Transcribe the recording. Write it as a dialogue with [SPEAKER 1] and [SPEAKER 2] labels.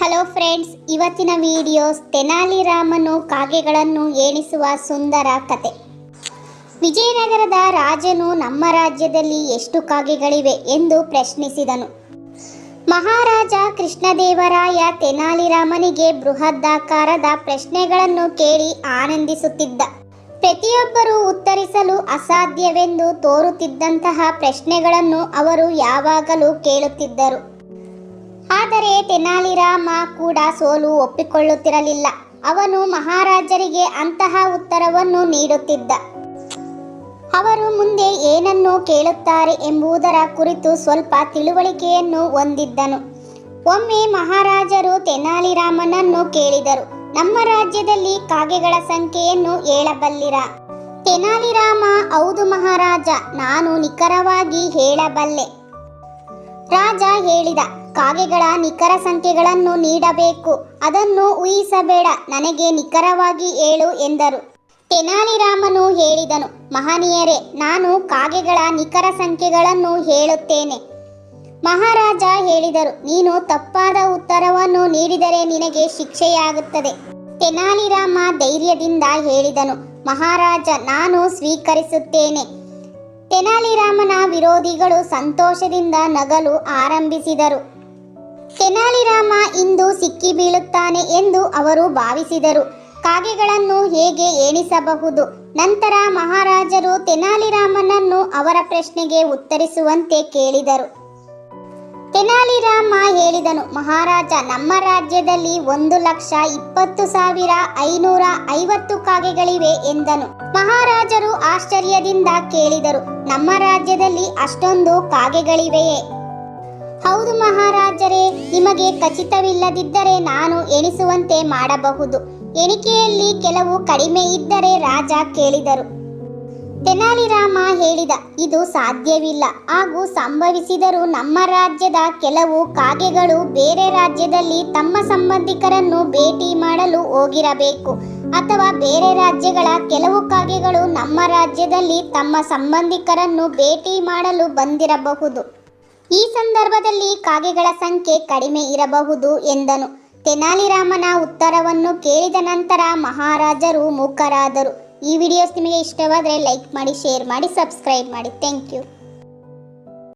[SPEAKER 1] Hello friends ಇವತ್ತಿನ videos ತೆನಾಲಿರಾಮನು ಕಾಗೆಗಳನ್ನು ಏಣಿಸುವ ಸುಂದರ ಕತೆ. ವಿಜಯನಗರದ ರಾಜನು ನಮ್ಮ ರಾಜ್ಯದಲ್ಲಿ ಎಷ್ಟು ಕಾಗೆಗಳಿವೆ ಎಂದು ಪ್ರಶ್ನಿಸಿದನು. ಮಹಾರಾಜ ಕೃಷ್ಣದೇವರಾಯ ತೆನಾಲಿರಾಮನಿಗೆ ಬೃಹದಾಕಾರದ ಪ್ರಶ್ನೆಗಳನ್ನು ಕೇಳಿ ಆನಂದಿಸುತ್ತಿದ್ದ. ಪ್ರತಿಯೊಬ್ಬರೂ ಉತ್ತರಿಸಲು ಅಸಾಧ್ಯವೆಂದು ತೋರುತ್ತಿದ್ದಂತಹ ಪ್ರಶ್ನೆಗಳನ್ನು ಅವರು ಯಾವಾಗಲೂ ಕೇಳುತ್ತಿದ್ದರು. ಆದರೆ ತೆನಾಲಿರಾಮ ಕೂಡ ಸೋಲು ಒಪ್ಪಿಕೊಳ್ಳುತ್ತಿರಲಿಲ್ಲ. ಅವನು ಮಹಾರಾಜರಿಗೆ ಅಂತಹ ಉತ್ತರವನ್ನು ನೀಡುತ್ತಿದ್ದ. ಅವರು ಮುಂದೆ ಏನನ್ನು ಕೇಳುತ್ತಾರೆ ಎಂಬುದರ ಕುರಿತು ಸ್ವಲ್ಪ ತಿಳುವಳಿಕೆಯನ್ನು ಹೊಂದಿದ್ದನು. ಒಮ್ಮೆ ಮಹಾರಾಜರು ತೆನಾಲಿರಾಮನನ್ನು ಕೇಳಿದರು. ನಮ್ಮ ರಾಜ್ಯದಲ್ಲಿ ಕಾಗೆಗಳ ಸಂಖ್ಯೆಯನ್ನು ಹೇಳಬಲ್ಲಿರ? ತೆನಾಲಿರಾಮ ಹೌದು ಮಹಾರಾಜ, ನಾನು ನಿಖರವಾಗಿ ಹೇಳಬಲ್ಲೆ. ರಾಜ ಹೇಳಿದ, ಕಾಗೆಗಳ ನಿಖರ ಸಂಖ್ಯೆಗಳನ್ನು ನೀಡಬೇಕು, ಅದನ್ನು ಊಹಿಸಬೇಡ, ನನಗೆ ನಿಖರವಾಗಿ ಹೇಳು ಎಂದರು. ತೆನಾಲಿರಾಮನು ಹೇಳಿದನು, ಮಹನೀಯರೇ, ನಾನು ಕಾಗೆಗಳ ನಿಖರ ಸಂಖ್ಯೆಗಳನ್ನು ಹೇಳುತ್ತೇನೆ. ಮಹಾರಾಜ ಹೇಳಿದರು, ನೀನು ತಪ್ಪಾದ ಉತ್ತರವನ್ನು ನೀಡಿದರೆ ನಿನಗೆ ಶಿಕ್ಷೆಯಾಗುತ್ತದೆ. ತೆನಾಲಿರಾಮ ಧೈರ್ಯದಿಂದ ಹೇಳಿದನು, ಮಹಾರಾಜ, ನಾನು ಸ್ವೀಕರಿಸುತ್ತೇನೆ. ತೆನಾಲಿರಾಮನ ವಿರೋಧಿಗಳು ಸಂತೋಷದಿಂದ ನಗಲು ಆರಂಭಿಸಿದರು. ತೆನಾಲಿರಾಮ ಇಂದು ಸಿಕ್ಕಿ ಬೀಳುತ್ತಾನೆ ಎಂದು ಅವರು ಭಾವಿಸಿದರು. ಕಾಗೆಗಳನ್ನು ಹೇಗೆ ಏಣಿಸಬಹುದು ನಂತರ ಮಹಾರಾಜರು ತೆನಾಲಿರಾಮನನ್ನು ಅವರ ಪ್ರಶ್ನೆಗೆ ಉತ್ತರಿಸುವಂತೆ ಕೇಳಿದರು. ತೆನಾಲಿರಾಮ ಹೇಳಿದನು, ಮಹಾರಾಜ, ನಮ್ಮ ರಾಜ್ಯದಲ್ಲಿ ಒಂದು ಲಕ್ಷ ಇಪ್ಪತ್ತು ಸಾವಿರ ಐನೂರ ಐವತ್ತು ಕಾಗೆಗಳಿವೆ ಎಂದನು. ಮಹಾರಾಜರು ಆಶ್ಚರ್ಯದಿಂದ ಕೇಳಿದರು, ನಮ್ಮ ರಾಜ್ಯದಲ್ಲಿ ಅಷ್ಟೊಂದು ಕಾಗೆಗಳಿವೆಯೇ? ಹೌದು ಮಹಾರಾಜರೇ, ನಿಮಗೆ ಖಚಿತವಿಲ್ಲದಿದ್ದರೆ ನಾನು ಎಣಿಸುವಂತೆ ಮಾಡಬಹುದು. ಎಣಿಕೆಯಲ್ಲಿ ಕೆಲವು ಕಡಿಮೆ ಇದ್ದರೆ ರಾಜ ಕೇಳಿದರು. ತೆನಾಲಿರಾಮ ಹೇಳಿದ, ಇದು ಸಾಧ್ಯವಿಲ್ಲ. ಹಾಗೂ ಸಂಭವಿಸಿದರೂ ನಮ್ಮ ರಾಜ್ಯದ ಕೆಲವು ಕಾಗೆಗಳು ಬೇರೆ ರಾಜ್ಯದಲ್ಲಿ ತಮ್ಮ ಸಂಬಂಧಿಕರನ್ನು ಭೇಟಿ ಮಾಡಲು ಹೋಗಿರಬೇಕು. ಅಥವಾ ಬೇರೆ ರಾಜ್ಯಗಳ ಕೆಲವು ಕಾಗೆಗಳು ನಮ್ಮ ರಾಜ್ಯದಲ್ಲಿ ತಮ್ಮ ಸಂಬಂಧಿಕರನ್ನು ಭೇಟಿ ಮಾಡಲು ಬಂದಿರಬಹುದು. ಈ ಸಂದರ್ಭದಲ್ಲಿ ಕಾಗೆಗಳ ಸಂಖ್ಯೆ ಕಡಿಮೆ ಇರಬಹುದು, ಎಂದನು. ತೆನಾಲಿರಾಮನ ಉತ್ತರವನ್ನು ಕೇಳಿದ ನಂತರ ಮಹಾರಾಜರು ಮೂಕರಾದರು ಈ ವಿಡಿಯೋಸ್ ನಿಮಗೆ ಇಷ್ಟವಾದರೆ ಲೈಕ್ ಮಾಡಿ ಶೇರ್ ಮಾಡಿ ಸಬ್ಸ್ಕ್ರೈಬ್ ಮಾಡಿ. Thank you